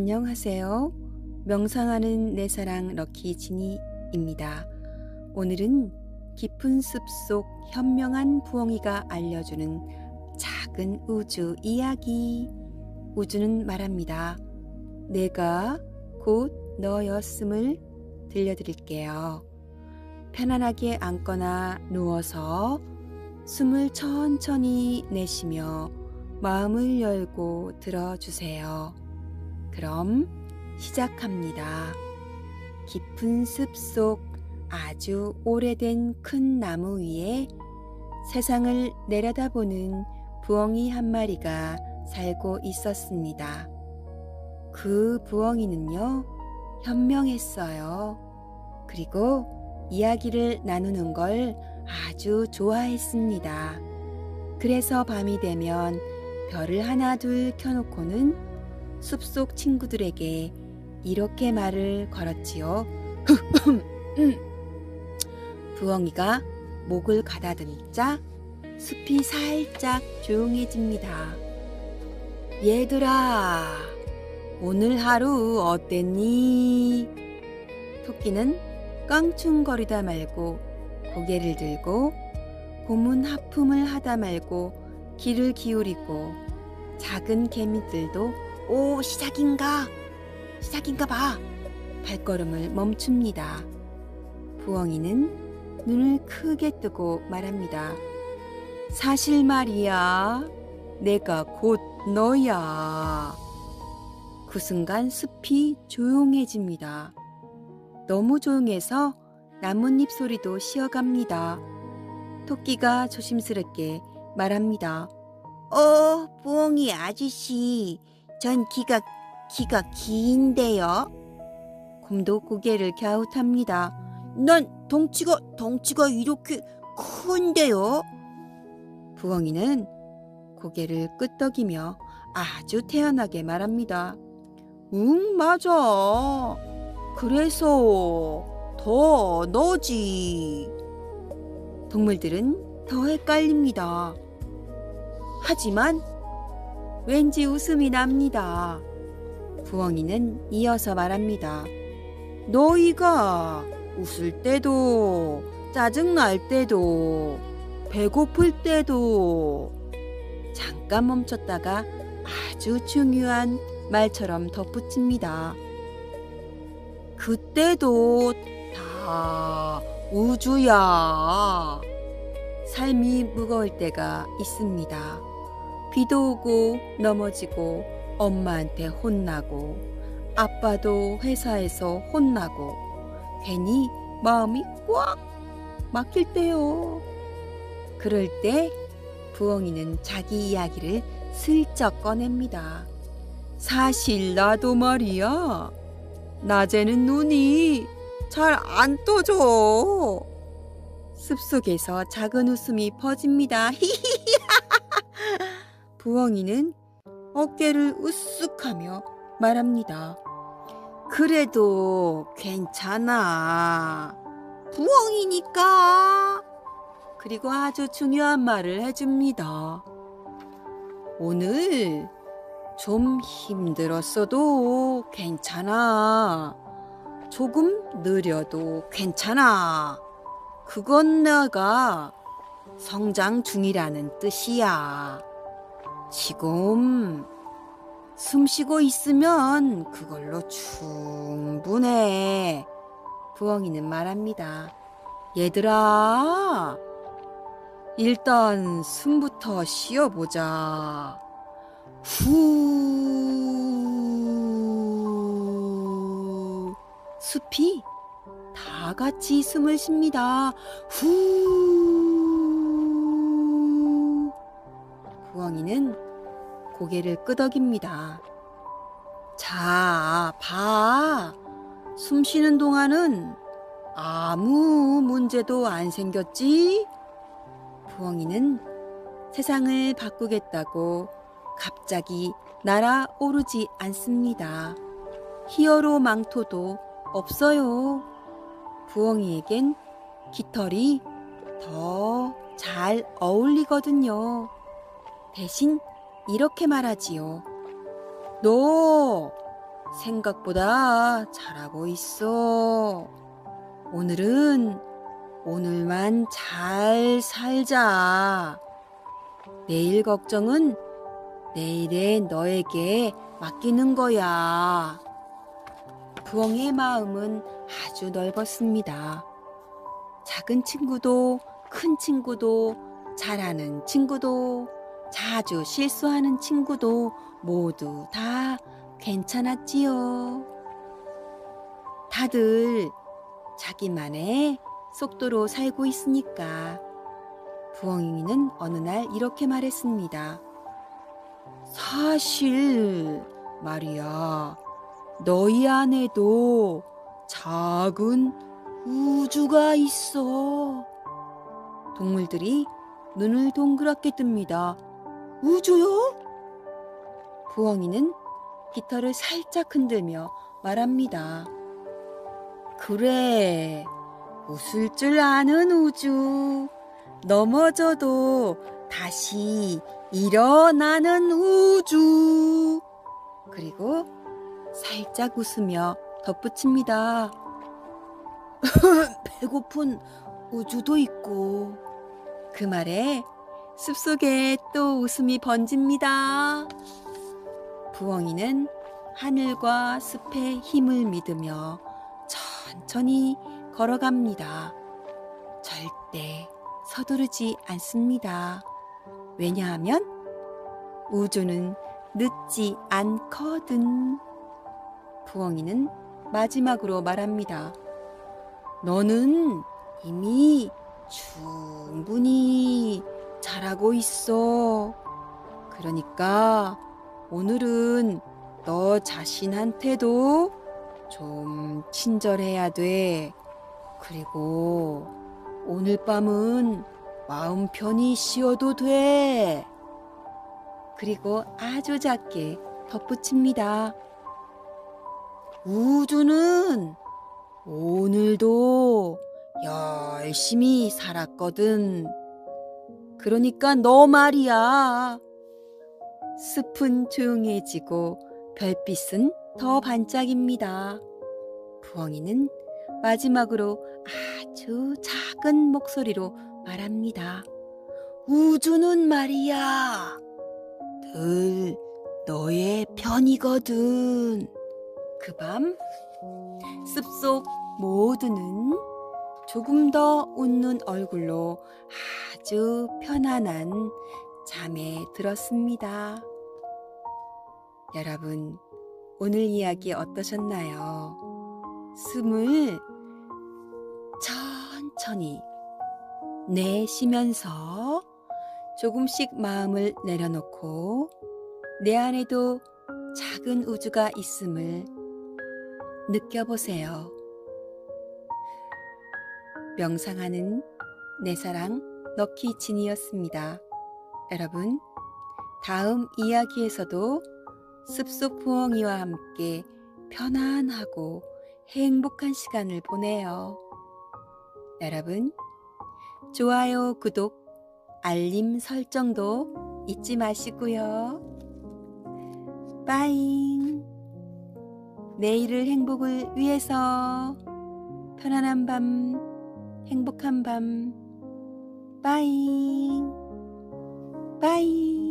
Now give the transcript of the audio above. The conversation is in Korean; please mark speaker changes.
Speaker 1: 안녕하세요. 명상하는 내 사랑 럭키 지니입니다. 오늘은 깊은 숲속 현명한 부엉이가 알려주는 작은 우주 이야기. 우주는 말합니다. 내가 곧 너였음을 들려드릴게요. 편안하게 앉거나 누워서 숨을 천천히 내쉬며 마음을 열고 들어주세요. 그럼 시작합니다. 깊은 숲속 아주 오래된 큰 나무 위에 세상을 내려다보는 부엉이 한 마리가 살고 있었습니다. 그 부엉이는요, 현명했어요. 그리고 이야기를 나누는 걸 아주 좋아했습니다. 그래서 밤이 되면 별을 하나 둘 켜놓고는 숲속 친구들에게 이렇게 말을 걸었지요. 부엉이가 목을 가다듬자 숲이 살짝 조용해집니다. 얘들아, 오늘 하루 어땠니? 토끼는 깡충거리다 말고 고개를 들고 고문 하품을 하다 말고 귀를 기울이고 작은 개미들도 오 시작인가 시작인가 봐 발걸음을 멈춥니다. 부엉이는 눈을 크게 뜨고 말합니다. 사실 말이야 내가 곧 너야. 그 순간 숲이 조용해집니다. 너무 조용해서 나뭇잎 소리도 쉬어갑니다. 토끼가 조심스럽게 말합니다. 어, 부엉이 아저씨, 전 귀가, 귀가 긴데요. 곰도 고개를 갸웃합니다. 난 덩치가, 덩치가 이렇게 큰데요. 부엉이는 고개를 끄덕이며 아주 태연하게 말합니다. 응, 맞아. 그래서 더 너지. 동물들은 더 헷갈립니다. 하지만 왠지 웃음이 납니다. 부엉이는 이어서 말합니다. 너희가 웃을 때도, 짜증날 때도, 배고플 때도, 잠깐 멈췄다가 아주 중요한 말처럼 덧붙입니다. 그때도 다 우주야. 삶이 무거울 때가 있습니다. 비도 오고 넘어지고 엄마한테 혼나고 아빠도 회사에서 혼나고 괜히 마음이 꽉 막힐 때요. 그럴 때 부엉이는 자기 이야기를 슬쩍 꺼냅니다. 사실 나도 말이야. 낮에는 눈이 잘 안 떠져. 숲속에서 작은 웃음이 퍼집니다. 부엉이는 어깨를 으쓱하며 말합니다. 그래도 괜찮아. 부엉이니까. 그리고 아주 중요한 말을 해줍니다. 오늘 좀 힘들었어도 괜찮아. 조금 느려도 괜찮아. 그건 내가 성장 중이라는 뜻이야. 지금 숨 쉬고 있으면 그걸로 충분해. 부엉이는 말합니다. 얘들아, 일단 숨부터 쉬어보자. 후. 숲이 다 같이 숨을 쉽니다. 후. 부엉이는 고개를 끄덕입니다. 자, 봐. 숨 쉬는 동안은 아무 문제도 안 생겼지? 부엉이는 세상을 바꾸겠다고 갑자기 날아오르지 않습니다. 히어로 망토도 없어요. 부엉이에겐 깃털이 더 잘 어울리거든요. 대신 이렇게 말하지요. 너 생각보다 잘하고 있어. 오늘은 오늘만 잘 살자. 내일 걱정은 내일의 너에게 맡기는 거야. 부엉이의 마음은 아주 넓었습니다. 작은 친구도 큰 친구도 잘하는 친구도 자주 실수하는 친구도 모두 다 괜찮았지요. 다들 자기만의 속도로 살고 있으니까 부엉이는 어느 날 이렇게 말했습니다. 사실 말이야, 너희 안에도 작은 우주가 있어. 동물들이 눈을 동그랗게 뜹니다. 우주요? 부엉이는 깃털을 살짝 흔들며 말합니다. 그래, 웃을 줄 아는 우주. 넘어져도 다시 일어나는 우주. 그리고 살짝 웃으며 덧붙입니다. 배고픈 우주도 있고. 그 말에 숲속에 또 웃음이 번집니다. 부엉이는 하늘과 숲의 힘을 믿으며 천천히 걸어갑니다. 절대 서두르지 않습니다. 왜냐하면 우주는 늦지 않거든. 부엉이는 마지막으로 말합니다. 너는 이미 충분히 잘하고 있어. 그러니까 오늘은 너 자신한테도 좀 친절해야 돼. 그리고 오늘 밤은 마음 편히 쉬어도 돼. 그리고 아주 작게 덧붙입니다. 우주는 오늘도 열심히 살았거든. 그러니까 너 말이야. 숲은 조용해지고 별빛은 더 반짝입니다. 부엉이는 마지막으로 아주 작은 목소리로 말합니다. 우주는 말이야. 늘 너의 편이거든. 그 밤 숲속 모두는 조금 더 웃는 얼굴로 아주 편안한 잠에 들었습니다. 여러분, 오늘 이야기 어떠셨나요? 숨을 천천히 내쉬면서 조금씩 마음을 내려놓고 내 안에도 작은 우주가 있음을 느껴보세요. 명상하는 내 사랑 럭키 진이었습니다. 여러분, 다음 이야기에서도 숲속 부엉이와 함께 편안하고 행복한 시간을 보내요. 여러분, 좋아요, 구독, 알림 설정도 잊지 마시고요. 빠잉. 내일을 행복을 위해서 편안한 밤, 행복한 밤, 빠잉. 빠잉.